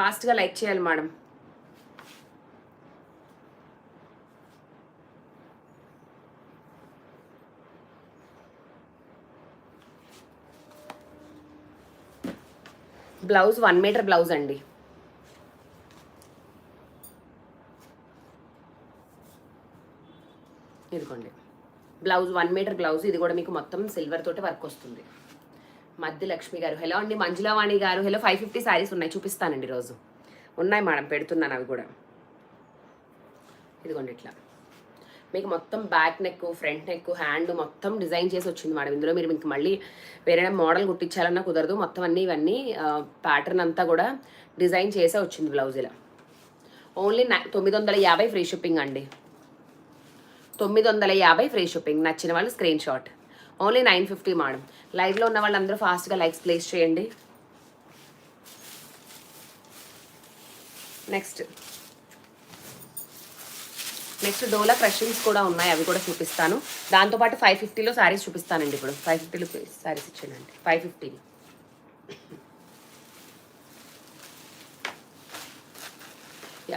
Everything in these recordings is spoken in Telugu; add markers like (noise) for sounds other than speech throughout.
ఫాస్ట్గా లైక్ చేయాలి madam. Blouse one meter blouse అండి. ఇదిగోండి. బ్లౌజ్ వన్ మీటర్ బ్లౌజ్ ఇది కూడా మీకు మొత్తం సిల్వర్ తోటి వర్క్ వస్తుంది. మధ్య లక్ష్మి గారు. హలో అండి మంజులవాణి గారు. హలో ఫైవ్ ఫిఫ్టీ శారీస్ ఉన్నాయి. చూపిస్తానండి రోజు ఉన్నాయి మేడం పెడుతున్నాను అవి కూడా. ఇదిగోండి ఇట్లా. మీకు మొత్తం back neck front neck hand మొత్తం డిజైన్ చేసి వచ్చింది మేడం. ఇందులో మీరు మీకు మళ్ళీ వేరే మోడల్ కుట్టించాలన్నా కుదరదు. మొత్తం అన్నీ ఇవన్నీ ప్యాటర్న్ అంతా కూడా డిజైన్ చేసే వచ్చింది బ్లౌజ్ ఇలా. ఓన్లీ తొమ్మిది వందల యాభై ఫ్రీ షిప్పింగ్ అండి. తొమ్మిది వందల యాభై ఫ్రీ షిప్పింగ్ నచ్చిన వాళ్ళు screenshot only nine fifty madam. లైవ్లో ఉన్న వాళ్ళందరూ ఫాస్ట్గా లైక్స్ ప్లేస్ చేయండి. నెక్స్ట్ నెక్స్ట్ డోలా క్రషింగ్స్ కూడా ఉన్నాయి. అవి కూడా చూపిస్తాను. దాంతోపాటు ఫైవ్ ఫిఫ్టీలో శారీస్ చూపిస్తానండి ఇప్పుడు. ఫైవ్ ఫిఫ్టీలో శారీస్ ఇచ్చేయండి. ఫైవ్ ఫిఫ్టీ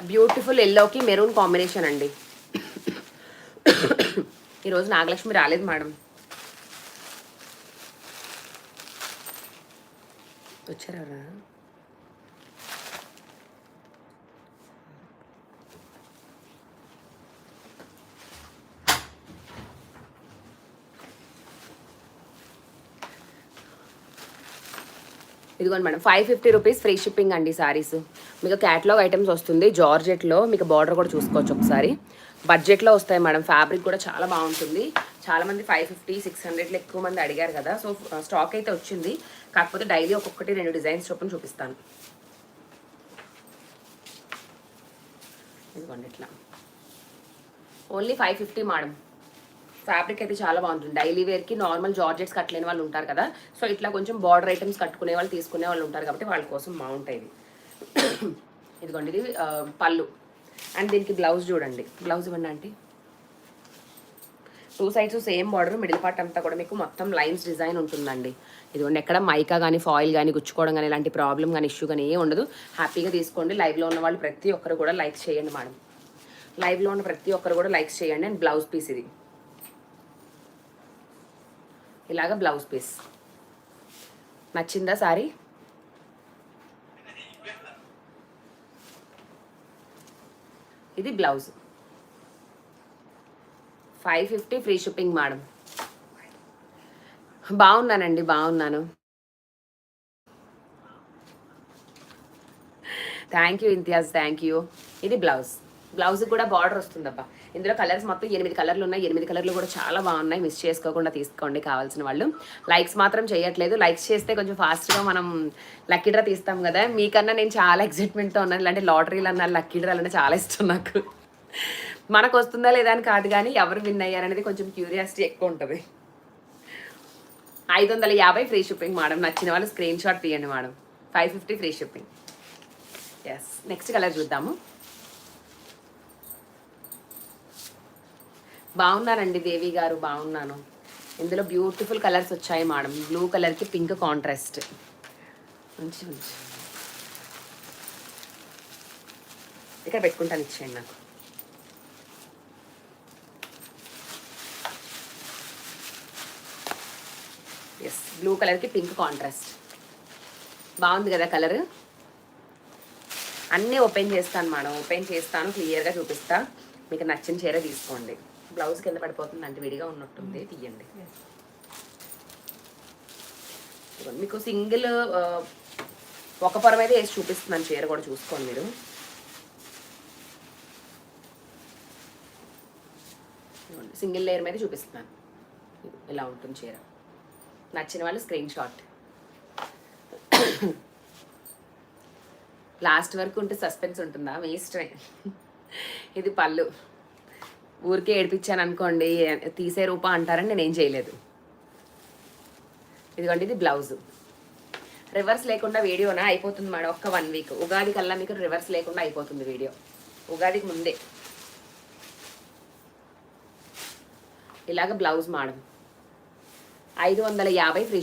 బ్యూటిఫుల్ ఎల్లోకి మెరూన్ కాంబినేషన్ అండి. (coughs) ఈరోజు నాగలక్ష్మి రాలేదు మేడం. వచ్చారా ఇదిగోండి madam five fifty rupees free shipping అండి సారీస్ మీకు క్యాటలాగ్ ఐటమ్స్ వస్తుంది జార్జెట్లో మీకు బార్డర్ కూడా చూసుకోవచ్చు ఒకసారి. బడ్జెట్లో వస్తాయి మేడం ఫ్యాబ్రిక్ కూడా చాలా బాగుంటుంది. చాలా మంది ఫైవ్ ఫిఫ్టీ సిక్స్ హండ్రెడ్లో ఎక్కువ మంది అడిగారు కదా సో స్టాక్ అయితే వచ్చింది. కాకపోతే డైలీ ఒక్కొక్కటి రెండు డిజైన్స్ చొప్పున చూపిస్తాను. ఇదిగోండి ఇట్లా. Only five fifty madam. Fabric అయితే చాలా బాగుంటుంది. డైలీ వేర్కి నార్మల్ జార్జెట్స్ కట్టలేని వాళ్ళు ఉంటారు కదా. సో ఇట్లా కొంచెం బార్డర్ ఐటమ్స్ కట్టుకునే వాళ్ళు తీసుకునే వాళ్ళు ఉంటారు కాబట్టి వాళ్ళ కోసం బాగుంటాయి ఇది ఇదిగోండి ఇది పళ్ళు. అండ్ దీనికి బ్లౌజ్ చూడండి. బ్లౌజ్ ఇవ్వండి అంటే two sides same border middle part అంతా కూడా మీకు మొత్తం లైన్స్ డిజైన్ ఉంటుందండి. ఇదిగోండి ఎక్కడ మైకా కానీ ఫాయిల్ కానీ గుచ్చుకోవడం కానీ ఇలాంటి ప్రాబ్లం కానీ ఇష్యూ కానీ ఏ ఉండదు. హ్యాపీగా తీసుకోండి. లైవ్లో ఉన్న వాళ్ళు ప్రతి ఒక్కరు కూడా లైక్ చేయండి మేడం లైవ్లో ఉన్న ప్రతి ఒక్కరు కూడా లైక్స్ చేయండి. అండ్ బ్లౌజ్ పీస్ ఇది. ఇలాగ బ్లౌజ్ పీస్ నచ్చిందా సారీ ఇది blouse five fifty free shipping madam. బాగున్నానండి బాగున్నాను. Thank you Imtiaz thank you. ఇది బ్లౌజ్. బ్లౌజ్ కూడా బార్డర్ వస్తుందబ్బా. ఇందులో కలర్స్ మొత్తం ఎనిమిది కలర్లు ఉన్నాయి. ఎనిమిది కలర్లు కూడా చాలా బాగున్నాయి. మిస్ చేసుకోకుండా తీసుకోండి కావాల్సిన వాళ్ళు. లైక్స్ మాత్రం చేయట్లేదు. లైక్స్ చేస్తే కొంచెం ఫాస్ట్గా మనం లక్కీ డ్రా తీస్తాం కదా. మీకన్నా నేను చాలా ఎక్సైట్మెంట్తో ఉన్నాను. ఇలాంటి లాటరీలు అన్న లక్కీ డ్రాలు అంటే చాలా ఇష్టం నాకు. మనకు వస్తుందా లేదా అని కాదు కానీ ఎవరు విన్ అయ్యారనేది కొంచెం క్యూరియాసిటీ ఎక్కువ ఉంటుంది. ఐదు వందల యాభై ఫ్రీ షిప్పింగ్ మేడం. నచ్చిన వాళ్ళు స్క్రీన్ షాట్ తీయండి madam. Five fifty free shipping. Yes next colour చూద్దాము. బాగున్నానండి దేవి గారు బాగున్నాను. ఇందులో బ్యూటిఫుల్ కలర్స్ వచ్చాయి మేడం. బ్లూ కలర్కి పింక్ కాంట్రాస్ట్ మంచి మంచి. ఇక్కడ పెట్టుకుంటాను ఇచ్చేయండి నాకు ఎస్ బ్లూ కలర్కి పింక్ కాంట్రాస్ట్. బాగుంది కదా కలర్? అన్నీ ఓపెన్ చేస్తాను మేడం. ఓపెన్ చేస్తాను క్లియర్గా చూపిస్తా. మీకు నచ్చిన చీర తీసుకోండి. బ్లౌజ్ కింద పడిపోతుంది అంటే విడిగా ఉన్నట్టుంది తీయండి. మీకు సింగిల్ ఒక పొర మీద వేసి చూపిస్తున్నాను చీర కూడా చూసుకోండి మీరు. సింగిల్ లేయర్ మీద చూపిస్తున్నాను. ఇలా ఉంటుంది చీర. నచ్చిన వాళ్ళు స్క్రీన్ షాట్ లాస్ట్ వరకు ఉంటే సస్పెన్స్ ఉంటుందా? మీ ఇష్టమే ఇది పళ్ళు. ఊరికే ఏడిపించాను అనుకోండి తీసే రూప అంటారని నేను ఏం చేయలేదు. ఇదిగోండి ఇది బ్లౌజ్ రివర్స్ లేకుండా వీడియోనా? అయిపోతుంది మేడం ఒక్క వన్ వీక్ ఉగాది కల్లా మీకు రివర్స్ లేకుండా అయిపోతుంది వీడియో. ఉగాదికి ముందే. ఇలాగ బ్లౌజ్ మేడం. ఐదు వందల యాభై ఫ్రీ